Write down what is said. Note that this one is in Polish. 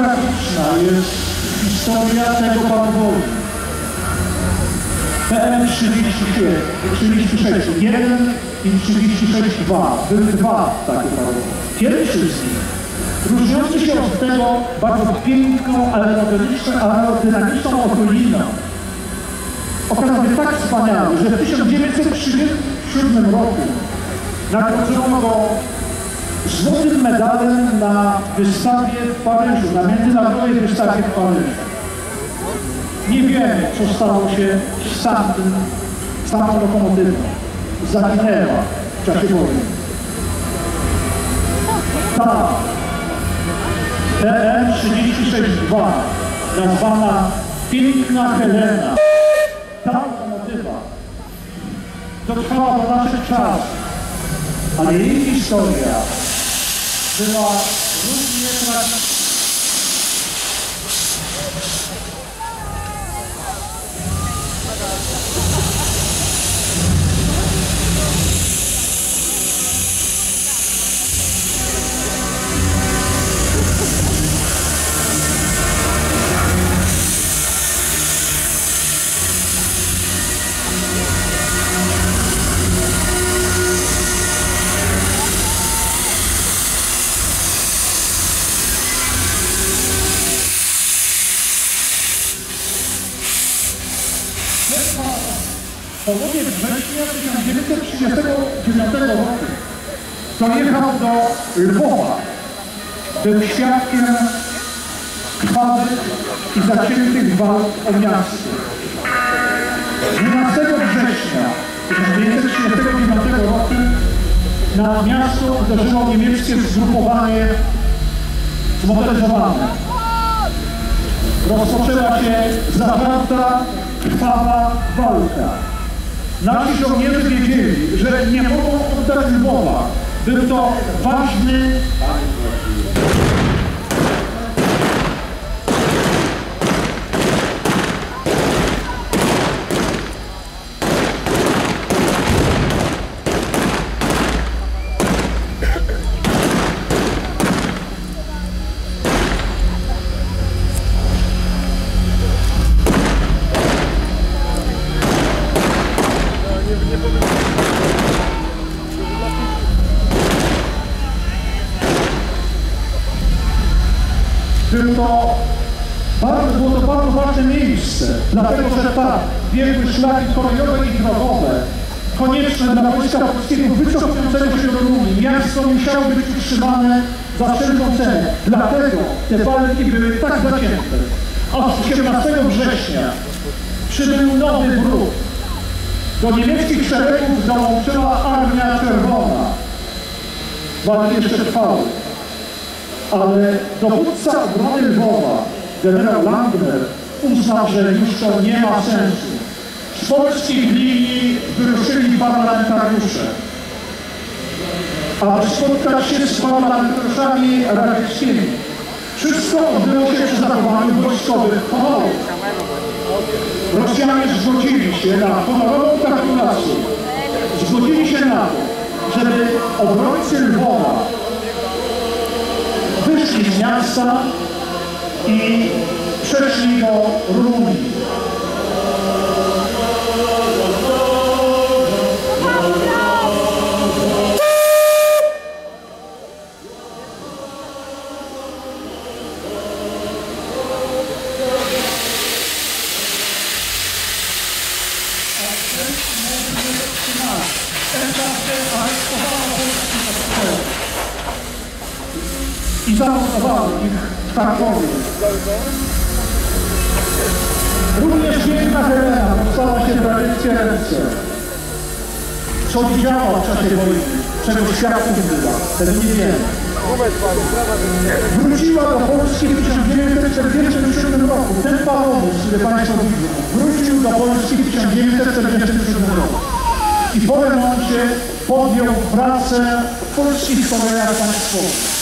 biograficzna jest historia tego parowolu. PM 36, 36, 1 i 36, 2. Były dwa takie parowody. Pierwszy z nich, różniący się od tego bardzo piękną, aerodynamiczną, otuliną, okazał się tak wspaniały, że w 1937 roku nagrodzono go złotym medalem na wystawie w Paryżu, na międzynarodowej wystawie w Paryżu. Nie wiemy, co stało się z tamtym, z tamtą lokomotywą. Zaginęła w czasie wojny. Ta TM 36-2, nazwana Piękna Helena, ta lokomotywa dotrwała do naszych czasów, ale jej historia それは、の CM が połowie września 1939 roku dojechał do Lwowa. Był świadkiem krwawych i zaciętych walk o miasto. 12 września 1939 roku na miasto uderzyło niemieckie zgrupowanie zmotoryzowane. Rozpoczęła się zawarta, krwawa walka. Nasi żołnierze wiedzieli, że nie mogą oddać Lwowa. Był to ważny Był to bardzo, było to bardzo ważne miejsce, dlatego że tak biegły szlaki kolejowe i drogowe konieczne dla wojska polskiego wycofującego się do Rumunii. Miasto musiało być utrzymane za wszelką cenę. Dlatego te walki były tak zacięte. A 18 września przybył nowy wróg. Do niemieckich szeregów dołączyła Armia Czerwona. Walki jeszcze trwały ale dowódca obrony Lwowa, generał Landner, uznał, że już to nie ma sensu. Z polskich linii wyruszyli parlamentariusze. Aby spotkać się z parlamentariuszami radzieckimi. Wszystko odbyło się przy zachowaniu wojskowych honorów. Rosjanie zgodzili się na honorową kalkulację. Zgodzili się na to, żeby obrońcy Lwowa miasta i przeszli do Rumunii. I zamordowali ich w Krakowie. Również piękna Helena dostała się w radzieckie ręce. Co widziała w czasie wojny, czego świadkiem była, tego nie wiemy. Wróciła do Polski w 1947 roku. Ten parowóz, który Państwo widzą, wrócił do Polski w 1947 roku. I po remoncie podjął pracę w polskich kolejach państwowych.